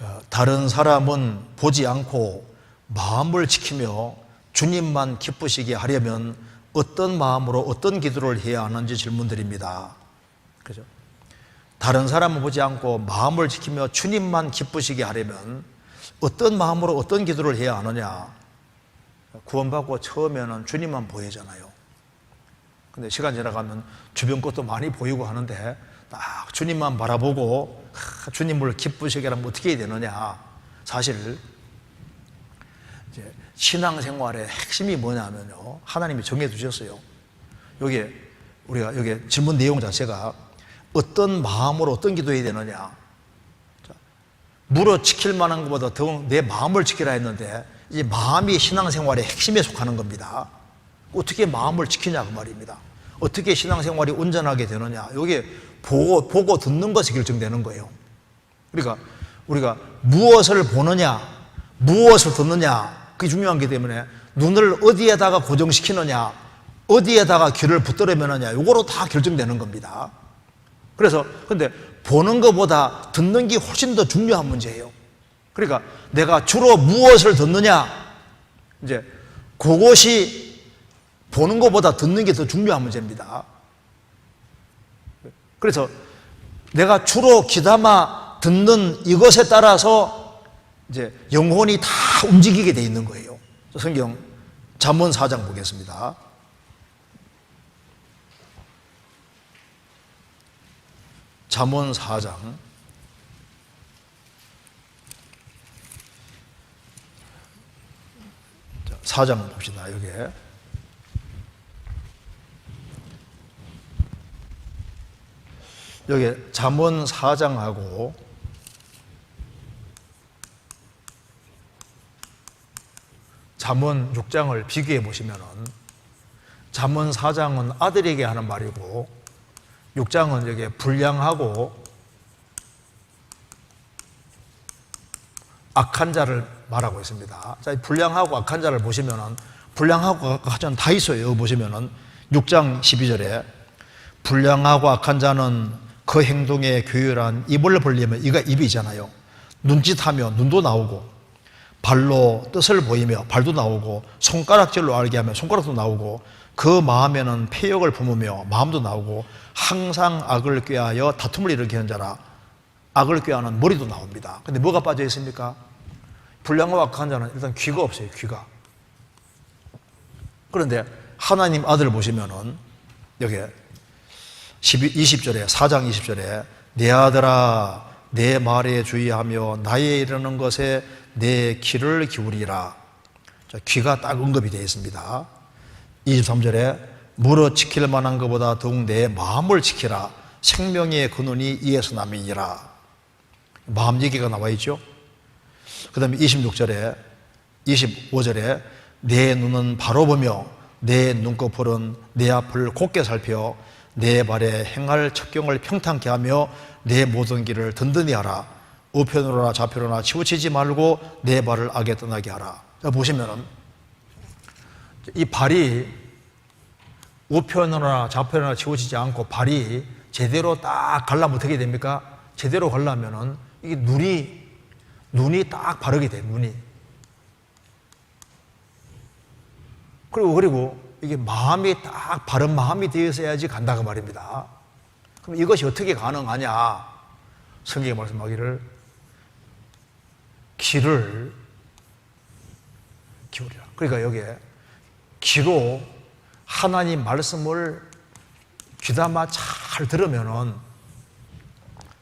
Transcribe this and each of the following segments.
어, 다른 사람은 보지 않고 마음을 지키며 주님만 기쁘시게 하려면 어떤 마음으로 어떤 기도를 해야 하는지 질문드립니다. 그죠? 다른 사람을 보지 않고 마음을 지키며 주님만 기쁘시게 하려면 어떤 마음으로 어떤 기도를 해야 하느냐? 구원받고 처음에는 주님만 보이잖아요. 근데 시간 지나가면 주변 것도 많이 보이고 하는데 딱 주님만 바라보고 하, 주님을 기쁘시게 하면 어떻게 해야 되느냐? 사실 이제 신앙생활의 핵심이 뭐냐면요. 하나님이 정해 두셨어요. 여기 우리가 여기 질문 내용 자체가 어떤 마음으로 어떤 기도해야 되느냐. 자, 물어 지킬 만한 것보다 더 내 마음을 지키라 했는데 이 마음이 신앙생활의 핵심에 속하는 겁니다. 어떻게 마음을 지키냐 그 말입니다. 어떻게 신앙생활이 온전하게 되느냐. 이게 보고, 보고 듣는 것이 결정되는 거예요. 그러니까 우리가 무엇을 보느냐, 무엇을 듣느냐, 그게 중요한 게 때문에 눈을 어디에다가 고정시키느냐, 어디에다가 귀를 붙들으면느냐, 요거로 다 결정되는 겁니다. 그래서 근데 보는 것보다 듣는 게 훨씬 더 중요한 문제예요. 그러니까 내가 주로 무엇을 듣느냐, 이제 그것이 보는 것보다 듣는 게 더 중요한 문제입니다. 그래서 내가 주로 귀담아 듣는 이것에 따라서 이제 영혼이 다 움직이게 돼 있는 거예요. 성경 잠언 4장 보겠습니다. 잠언 4장 4장 봅시다. 여기에 여기 잠언 4장하고 잠언 6장을 비교해 보시면은 잠언 4장은 아들에게 하는 말이고 6장은 여기 불량하고 악한 자를 말하고 있습니다. 자, 불량하고 악한 자를 보시면은 불량하고 악한 다 있어요. 보시면은 6장 12절에 불량하고 악한 자는 그 행동에 교율한 입을 벌리면 이가 입이잖아요. 눈짓하며 눈도 나오고 발로 뜻을 보이며 발도 나오고 손가락질로 알게 하면 손가락도 나오고 그 마음에는 폐역을 품으며 마음도 나오고 항상 악을 꾀하여 다툼을 일으키는 자라 악을 꾀하는 머리도 나옵니다. 근데 뭐가 빠져 있습니까? 불량하고 악한 자는 일단 귀가 없어요. 귀가. 그런데 하나님 아들 보시면은 여기 12, 20절에 4장 20절에 내 아들아 내 말에 주의하며 나의 이르는 것에 내 귀를 기울이라. 자, 귀가 딱 언급이 되어 있습니다. 23절에 물어 지킬 만한 것보다 더욱 내 마음을 지키라. 생명의 근원이 이에서 남이니라. 마음 얘기가 나와 있죠. 그 다음에 26절에 25절에 내 눈은 바로 보며 내 눈꺼풀은 내 앞을 곱게 살펴 내 발에 행할 척경을 평탄케 하며 내 모든 길을 든든히 하라. 우편으로나 좌편으로나 치우치지 말고 내 발을 악에 떠나게 하라. 자, 보시면은 이 발이 우편으로나 좌편으로나 치우치지 않고 발이 제대로 딱 갈라면 어떻게 됩니까? 제대로 갈라면은 이게 눈이 눈이 딱 바르게 돼, 눈이. 그리고 그리고 이게 마음이 딱 바른 마음이 되어서야지 간다고 말입니다. 그럼 이것이 어떻게 가능하냐? 성경에 말씀하기를 귀를 기울이라. 그러니까 여기에 귀로 하나님 말씀을 귀담아 잘 들으면은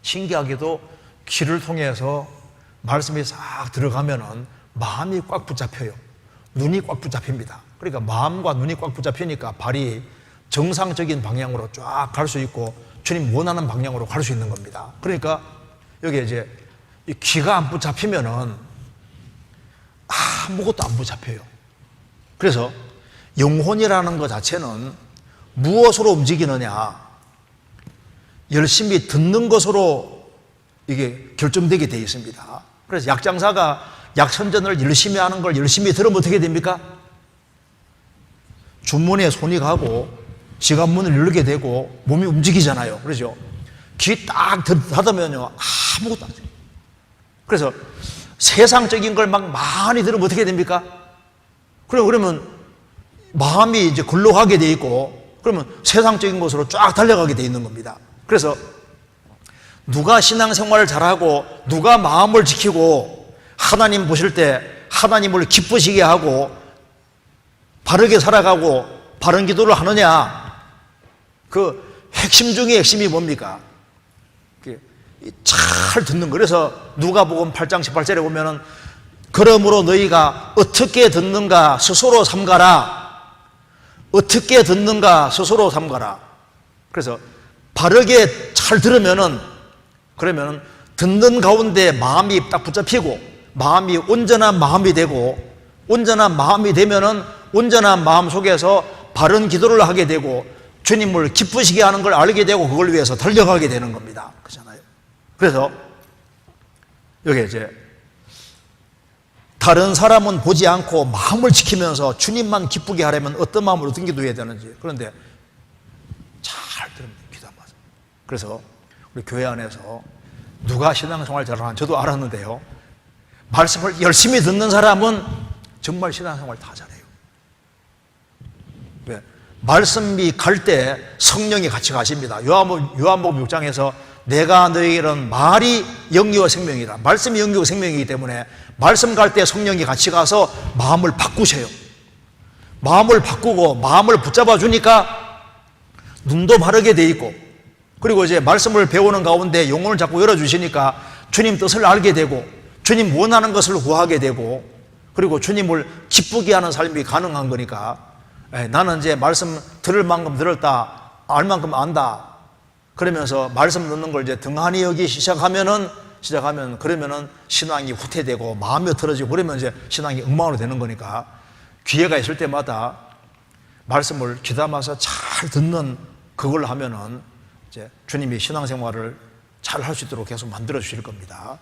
신기하게도 귀를 통해서 말씀이 싹 들어가면은 마음이 꽉 붙잡혀요. 눈이 꽉 붙잡힙니다. 그러니까 마음과 눈이 꽉 붙잡히니까 발이 정상적인 방향으로 쫙 갈 수 있고 주님 원하는 방향으로 갈 수 있는 겁니다. 그러니까 여기 이제 이 귀가 안 붙잡히면은 아무것도 안 붙잡혀요. 그래서 영혼이라는 것 자체는 무엇으로 움직이느냐? 열심히 듣는 것으로 이게 결정되게 되어 있습니다. 그래서 약장사가 약선전을 열심히 하는 걸 열심히 들으면 어떻게 됩니까? 주문에 손이 가고 지갑문을 열게 되고 몸이 움직이잖아요. 그러죠? 귀 딱 닫으면요. 아무것도 안 돼요. 그래서 세상적인 걸 막 많이 들으면 어떻게 됩니까? 그러면 마음이 이제 굴러가게 돼 있고 그러면 세상적인 것으로 쫙 달려가게 돼 있는 겁니다. 그래서 누가 신앙생활을 잘하고 누가 마음을 지키고 하나님 보실 때 하나님을 기쁘시게 하고 바르게 살아가고 바른 기도를 하느냐 그 핵심 중에 핵심이 뭡니까? 그잘 듣는 거. 그래서 누가복음 8장 18절에 보면은 그러므로 너희가 어떻게 듣는가 스스로 삼가라. 어떻게 듣는가 스스로 삼가라. 그래서 바르게 잘 들으면은 그러면은 듣는 가운데 마음이 딱 붙잡히고 마음이 온전한 마음이 되고 온전한 마음이 되면은 온전한 마음 속에서 바른 기도를 하게 되고 주님을 기쁘시게 하는 걸 알게 되고 그걸 위해서 달려가게 되는 겁니다. 그렇잖아요. 그래서 여기 이제 다른 사람은 보지 않고 마음을 지키면서 주님만 기쁘게 하려면 어떤 마음으로 어떤 기도해야 되는지. 그런데 잘 들으면 귀담아서 그래서 우리 교회 안에서 누가 신앙생활 잘하는 저도 알았는데요. 말씀을 열심히 듣는 사람은 정말 신앙생활 다 잘해요. 왜? 말씀이 갈 때 성령이 같이 가십니다. 요한복음, 요한복음 6장에서 내가 너희는 말이 영리와 생명이다 말씀이 영리와 생명이기 때문에 말씀 갈 때 성령이 같이 가서 마음을 바꾸셔요. 마음을 바꾸고 마음을 붙잡아 주니까 눈도 바르게 돼 있고 그리고 이제 말씀을 배우는 가운데 영혼을 자꾸 열어 주시니까 주님 뜻을 알게 되고 주님 원하는 것을 구하게 되고 그리고 주님을 기쁘게 하는 삶이 가능한 거니까 에, 나는 이제 말씀 들을 만큼 들었다 알 만큼 안다 그러면서 말씀 듣는 걸 이제 등한히 여기 시작하면은 시작하면 그러면은 신앙이 후퇴되고 마음이 틀어지고 그러면 이제 신앙이 엉망으로 되는 거니까 기회가 있을 때마다 말씀을 귀담아서 잘 듣는 그걸 하면은 이제 주님이 신앙생활을 잘 할 수 있도록 계속 만들어 주실 겁니다.